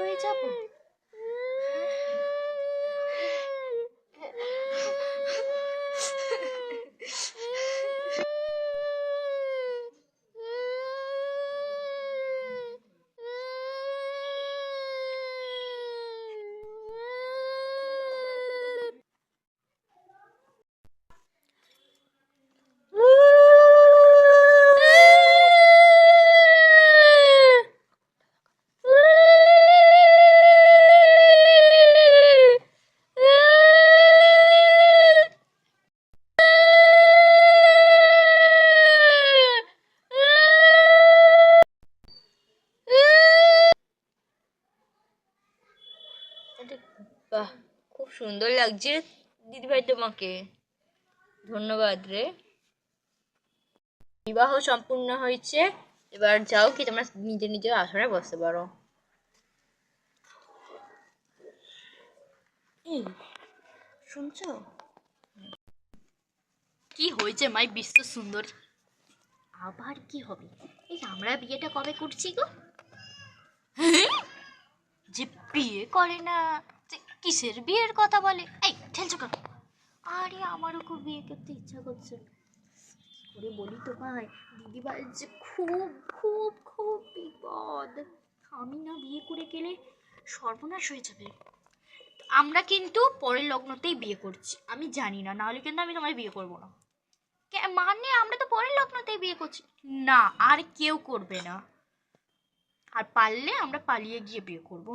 হয়ে যাব? বাহ, খুব সুন্দর লাগছে। দিদিভাই তোমাকে ধন্যবাদ রে। বিবাহ সম্পূর্ণ হয়েছে, এবার যাও কি তোমরা নিজে নিজের আসনে বসতে পারো। শুনছো? কি হয়েছে মাই বিশ্ব সুন্দর। আবার কি হবে? এই আমরা বিয়েটা কবে করছি গো? হ্যাঁ? যে বিয়ে করে না, যে কিসের বিয়ের কথা বলে? এই, ঠেলছো কেন? আরে, আমারও খুব বিয়ে করতে ইচ্ছা করছে। করে বলি তোমায়? দিদিভাই যে খুব খুব খুব বিপদ। আমি না বিয়ে করে গেলে সর্বনাশ হয়ে যাবে। আমরা কিন্তু পরের লগ্নতেই বিয়ে করছি। আমি জানি না, নাহলে কিন্তু আমি তোমায় বিয়ে করব না। মানে আমরা তো পরের লগ্নতেই বিয়ে করছি। না, আর কেউ করবে না। আর পারলে আমরা পালিয়ে গিয়ে বিয়ে করব।